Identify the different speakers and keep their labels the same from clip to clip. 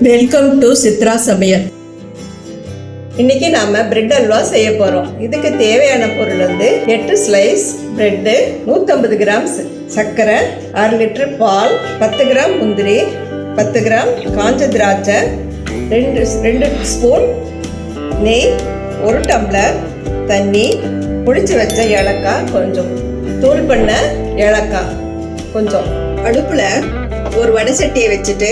Speaker 1: Welcome to Chitra சமையல்
Speaker 2: இன்னைக்கு நாம பிரெட் அல்வா செய்ய போறோம். இதுக்கு தேவையான பொருள் வந்து எட்டு ஸ்லைஸ் பிரெட்டு நூற்றம்பது கிராம் சர்க்கரை அரை லிட்டர் பால் பத்து கிராம் முந்திரி பத்து கிராம் காஞ்ச திராட்சை ரெண்டு ரெண்டு ஸ்பூன் நெய் ஒரு டம்ளர் தண்ணி புளிச்சு வச்ச ஏலக்காய் கொஞ்சம். தூள் பண்ண ஏலக்காய் கொஞ்சம். அடுப்பில் ஒரு வடை சட்டியை வச்சுட்டு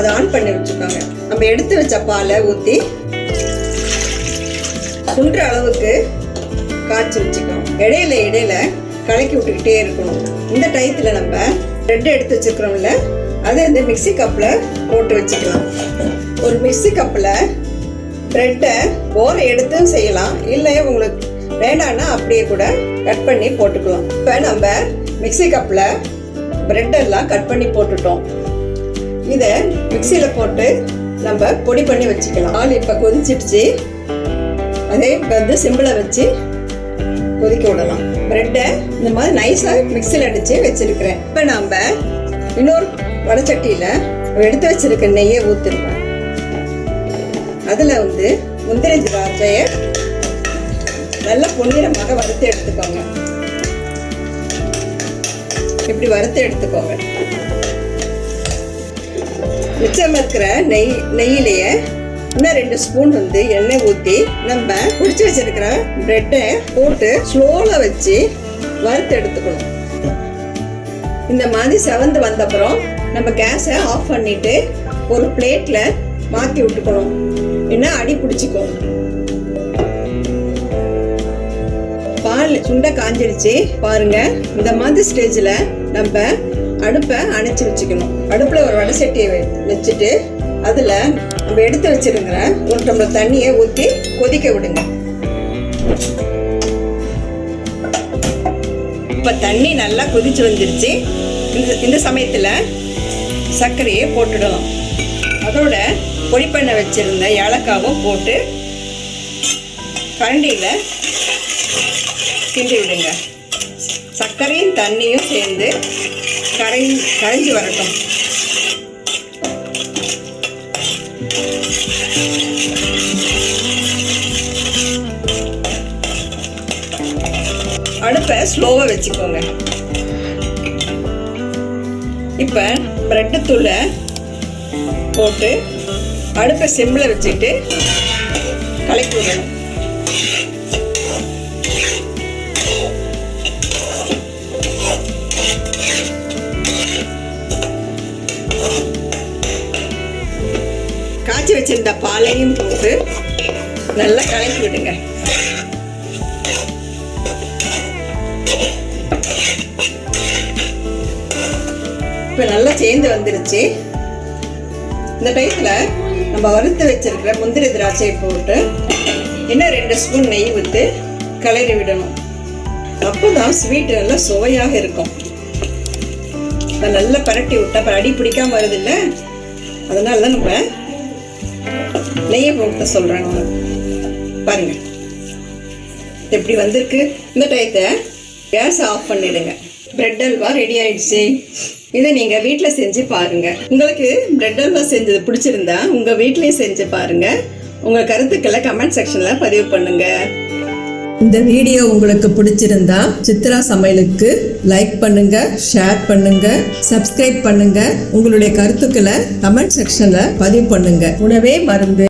Speaker 2: அதை ஆன் பண்ணி வச்சுருக்காங்க. நம்ம எடுத்து வச்ச பாலை ஊற்றி சுன்ற அளவுக்கு காய்ச்சி வச்சுக்கணும். இடையில இடையில கலக்கி விட்டுக்கிட்டே இருக்கணும். இந்த டயத்தில் நம்ம ப்ரெட் எடுத்து வச்சுருக்கிறோம்ல அதை இந்த மிக்ஸி கப்பில் போட்டு வச்சுக்கலாம். ஒரு மிக்ஸி கப்பில் ப்ரெட்டை ஓரை எடுத்தும் செய்யலாம். இல்லை உங்களுக்கு வேண்டாம்னா அப்படியே கூட கட் பண்ணி போட்டுக்கலாம். இப்போ நம்ம மிக்ஸி கப்பில் ப்ரெட்டெல்லாம் கட் பண்ணி போட்டுட்டோம். இதை மிக்சியில் போட்டு நம்ம பொடி பண்ணி வச்சுக்கலாம். ஆள் இப்போ கொதிச்சிடுச்சு. அதே வந்து சிம்பிளை வச்சு கொதிக்க விடலாம். ப்ரெட்டை இந்த மாதிரி நைஸாக மிக்சியில் அடித்து வச்சுருக்கிறேன். இப்போ நாம் இன்னொரு வடச்சட்டியில் எடுத்து வச்சிருக்க நெய்யை ஊற்றிருக்கோம் அதில் வந்து முந்திரி திராட்சையை நல்லா பொன்னிறமாக வறுத்து எடுத்துக்கோங்க. இப்படி வறுத்து எடுத்துக்கோங்க. மிச்சம் இருக்கிற நெய் நெய்யிலேயே இன்னும் ரெண்டு ஸ்பூன் வந்து எண்ணெய் ஊற்றி நம்ம பிடிச்சி வச்சிருக்கிற பிரெட்டை போட்டு ஸ்லோவில் வச்சு வறுத்து எடுத்துக்கணும். இந்த மாதிரி செவந்து வந்தப்புறம் நம்ம கேஸை ஆஃப் பண்ணிட்டு ஒரு பிளேட்டில் மாற்றி விட்டுக்கணும். என்ன அடி பிடிச்சிக்கும். பால் சுண்டை காஞ்சிருச்சு பாருங்க. இந்த மாதிரி ஸ்டேஜில் நம்ம அடுப்பை அணைச்சி வச்சுக்கணும். அடுப்பில் ஒரு வடை சட்டியை வச்சுட்டு அதில் நம்ம எடுத்து வச்சுருங்கிற ஒரு டம்ளர் தண்ணியை ஊற்றி கொதிக்க விடுங்க. இப்போ தண்ணி நல்லா கொதிச்சு வந்துருச்சு. இந்த இந்த சமயத்தில் சர்க்கரையை போட்டுடலாம் அதோட பொடி பண்ண வச்சுருந்த ஏலக்காவும் போட்டு கரண்டியில் கிண்டி விடுங்க. சர்க்கரையும் தண்ணியும் சேர்ந்து கரை கரைஞ்சி வரட்டும். அடுப்பை ஸ்லோவாக வச்சுக்கோங்க. இப்போ ப்ரெட்டு தூளை போட்டு அடுப்பை சிம்மில் வச்சுட்டு கலக்கி விடணும். காய்ச்சி வச்சிருந்த பாலையும் போட்டு நல்லா கலக்கி விடுங்க. இப்போ நல்லா சேர்ந்து வந்துருச்சு. இந்த டயத்தில் நம்ம வறுத்து வச்சிருக்கிற முந்திரி திராட்சையை போட்டு இன்னும் ரெண்டு ஸ்பூன் நெய் விட்டு கிளறி விடணும். அப்போ தான் ஸ்வீட் நல்லா சுவையாக இருக்கும். நல்லா பரட்டி விட்டா அப்புறம் அடி பிடிக்காம வருது இல்லை? அதனால தான் நம்ம நெய்யை போட்டு சொல்கிறேன் நான் பாருங்க. எப்படி வந்திருக்கு? இந்த டயத்தை கேஸ் ஆஃப் பண்ணிடுங்க. பிரெட் அல்வா ரெடி ஆயிடுச்சு. இதை நீங்கள் வீட்டில் செஞ்சு பாருங்க. உங்களுக்கு பிரெட் அல்வா செஞ்சது பிடிச்சிருந்தா உங்கள் வீட்லேயும் செஞ்சு பாருங்க. உங்கள் கருத்துக்களை கமெண்ட் செக்ஷனில் பதிவு பண்ணுங்க.
Speaker 1: இந்த வீடியோ உங்களுக்கு பிடிச்சிருந்தா சித்ரா சமையலுக்கு லைக் பண்ணுங்க ஷேர் பண்ணுங்க சப்ஸ்கிரைப் பண்ணுங்க. உங்களுடைய கருத்துக்களை கமெண்ட் செக்ஷன்ல பதிவு பண்ணுங்க. உணவே மருந்து.